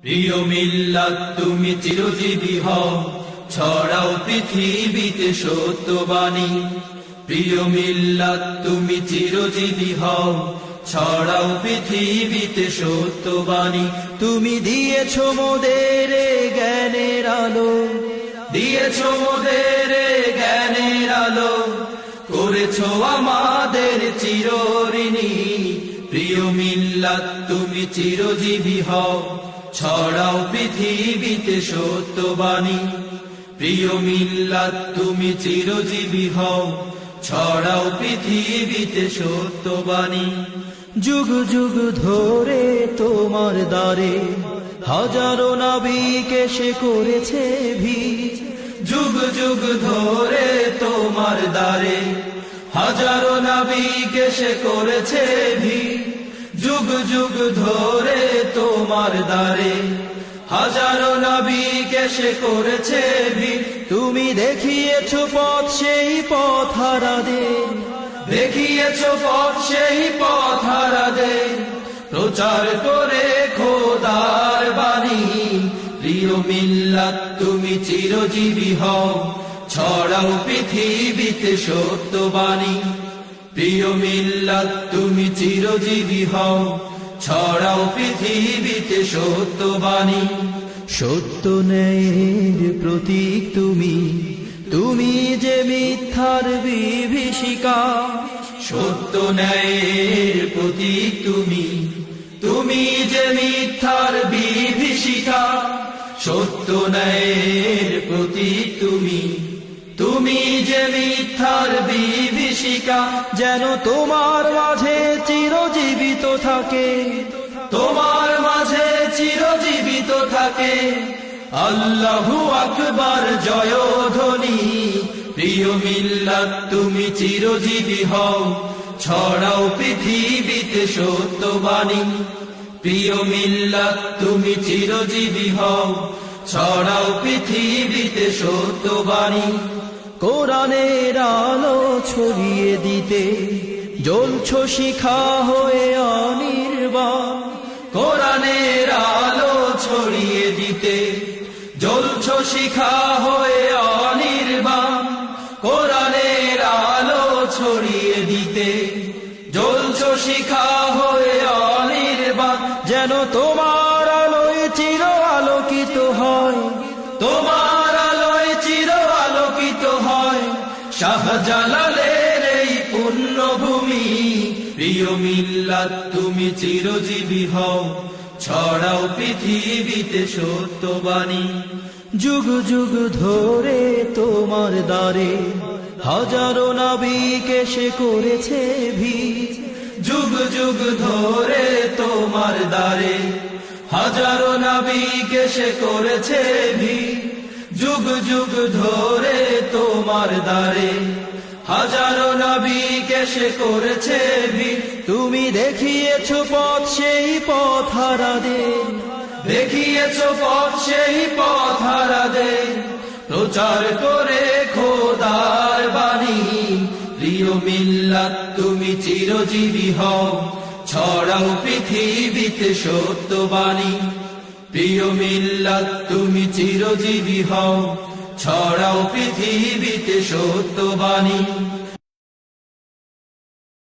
প্রিয় মিল্লাত তুমি চিরজীবী হও। ছড়াও পৃথিবীতে সত্যবাণী। প্রিয় মিল্লাত তুমি চিরজীবী হও। ছড়াও পৃথিবীতে সত্যবাণী। তুমি দিয়েছ মোদের জ্ঞানের আলো। দিয়েছ মোদের জ্ঞানের আলো। করেছ আমাদের চিরঋণী। প্রিয় মিল্লাত তুমি চিরজীবী হও। ছড়াও পৃথিবীতে সত্যবাণী। প্রিয় মিল্লাত, তুমি চিরজীবী হও। ছড়াও পৃথিবীতে সত্যবাণী। যুগ যুগ ধরে তোমার দ্বারে হাজারো নাবিকে সে করেছে ভিড়। যুগ যুগ ধরে তোমার দ্বারে হাজারো নাবিকে সে করেছে ভিড়। যুগ যুগ ধরে তোমার দ্বারে। হাজারো নাবিকে সে করেছে তুমি দেখিয়েছ পথ, সেই পথ হারাদের। দেখিয়েছ পথ, সেই পথ হারাদে প্রচার করে খোদার বাণী। প্রিয় মিল্লাত, তুমি চিরজীবী হও। ছড়াও পৃথিবীতে সত্যবাণী। প্রিয় মিল্লাত, তুমি চিরজীবী হও। ছড়াও পৃথিবীতে সত্যবাণী সত্য ন্যায়ের প্রতীক তুমি তুমি যে মিথ্যার বিভীষিকা। সত্য ন্যায়ের প্রতীক তুমি তুমি যে মিথ্যার বিভীষিকা। সত্য ন্যায়ের প্রতীক তুমি তুমি যে মিথ্যার বিভীষিকা। যেন তোমার মাঝে চিরজীবিত থাকে। তোমার মাঝে চিরজীবিত থাকে। আল্লাহু আকবার জয় ধ্বনি প্রিয় মিল্লাত, তুমি চিরজীবী হও। ছড়াও পৃথিবীতে সত্যবাণী। প্রিয় মিল্লাত, তুমি চিরজীবী হও। ছড়াও পৃথিবীতে সত্যবাণী। কোরআনের আলো ছড়িয়ে দিতে। জ্বলছ শিখা হয়ে শিখা হয়ে অনির্বাণ, কোরআনের আলো ছড়িয়ে দিতে। জ্বলছ শিখা হয়ে অনির্বাণ, যেন তোমার আলোয় চির আলোকিত হয়। তোমার আলোয় চির আলোকিত হয়। শাহজালালের এই পুণ্যভূমি, প্রিয় মিল্লাত, তুমি চিরজীবী হও। ছড়াও পৃথিবীতে সত্যবাণী। যুগ যুগ ধরে তোমার দ্বারে হাজারো নাবিকে সে করেছে ভিড়। যুগ যুগ ধরে তোমার দ্বারে হাজারো নাবিকে সে করেছে ভিড়। যুগ যুগ ধরে তোমার দ্বারে হাজারো নাবিকে সে করেছে ভিড়। তুমি দেখিয়েছ পথ, সেই পথ হারাদের। দেখিয়েছ পথ সেই পথ হারাদে প্রচার করে খোদার বাণী। প্রিয় মিল্লাত, তুমি চিরজীবী হও। ছড়াও পৃথিবীতে সত্যবাণী। প্রিয় মিল্লাত, তুমি চিরজীবী হও। ছড়াও পৃথিবীতে সত্যবাণী।